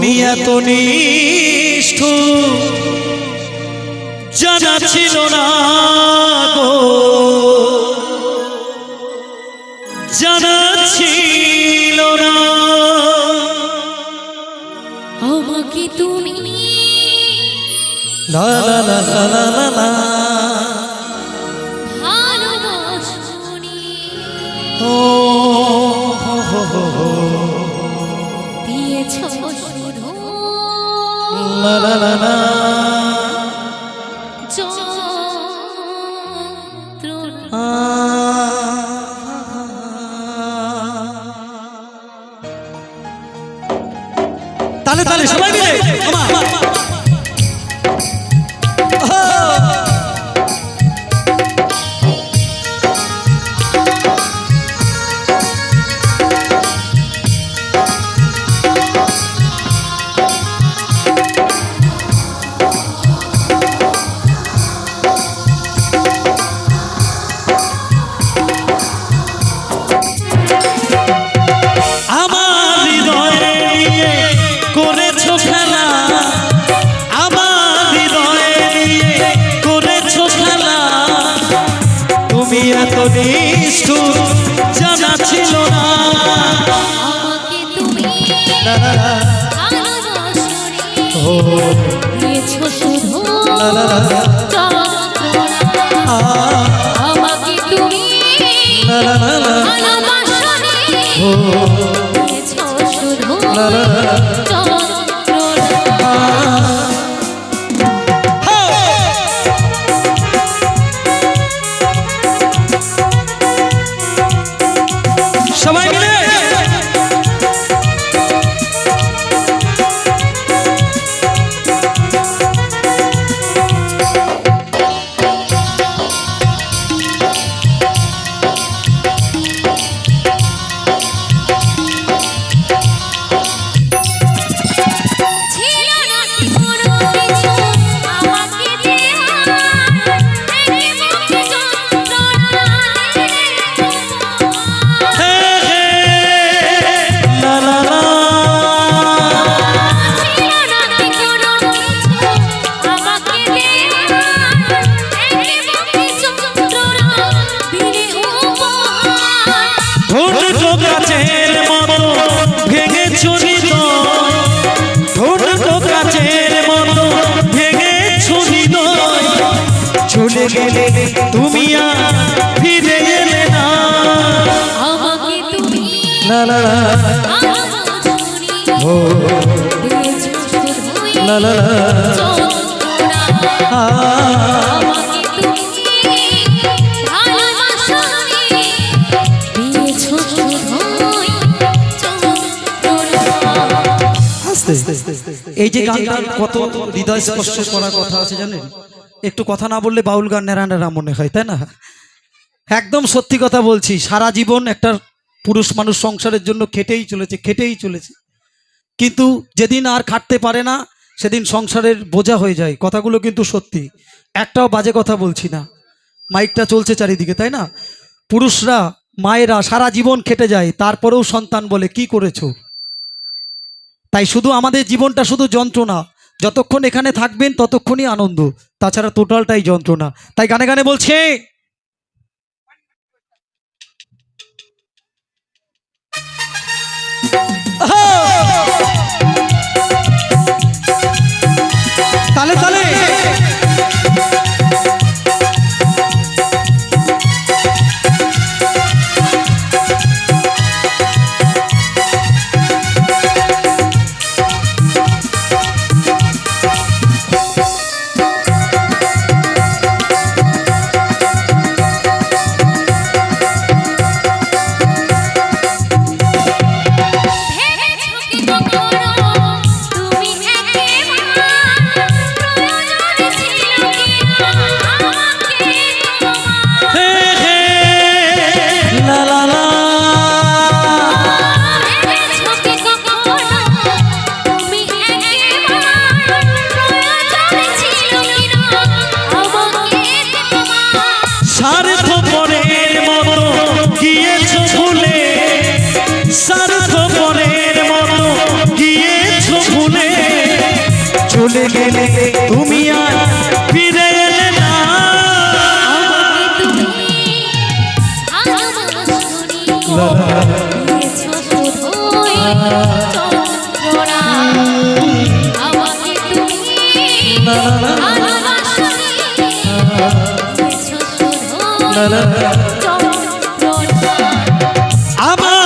তুমি এত নিষ্ঠ জানা ছিল না গো। জানা ছিল না। আমাকে তুমি লা লা লা লা লা। লা লা লা লা। যন্ত্রণা। আ। তালে তালে সবাই মিলে আমার তুমি এত নিষ্ঠুর জানা ছিল না। আমাকে তুমি। ও। চলে গেলে তুমি আর ফিরে এলে না। আমাকে তুমি ও এই যে গানটা কত হৃদয় স্পর্শ করার কথা আছে জানেন? একটু কথা না বললে বাউল গান নেড়া নেড়া মনে হয়, তাই না? একদম সত্যি কথা বলছি, সারা জীবন একটা পুরুষ মানুষ সংসারের জন্য খেটেই চলেছে খেটেই চলেছে। কিন্তু যেদিন আর খাটতে পারে না, সেদিন সংসারের বোঝা হয়ে যায়, কথাগুলো কিন্তু সত্যি। একটাও বাজে কথা বলছি না। মাইকটা চলছে চারিদিকে, তাই না? পুরুষরা, মায়েরা সারা জীবন খেটে যায়, তারপরেও সন্তান বলে, কি করেছ? তাই শুধু আমাদের জীবনটা শুধু যন্ত্রণা যতক্ষণ এখানে থাকবেন ততক্ষণই আনন্দ। তাছাড়া টোটালটাই যন্ত্রণা। তাই গানে গানে বলছে। তাহলে তালে চলে গেলে তুমি আর ফিরে এলে না। আমাকে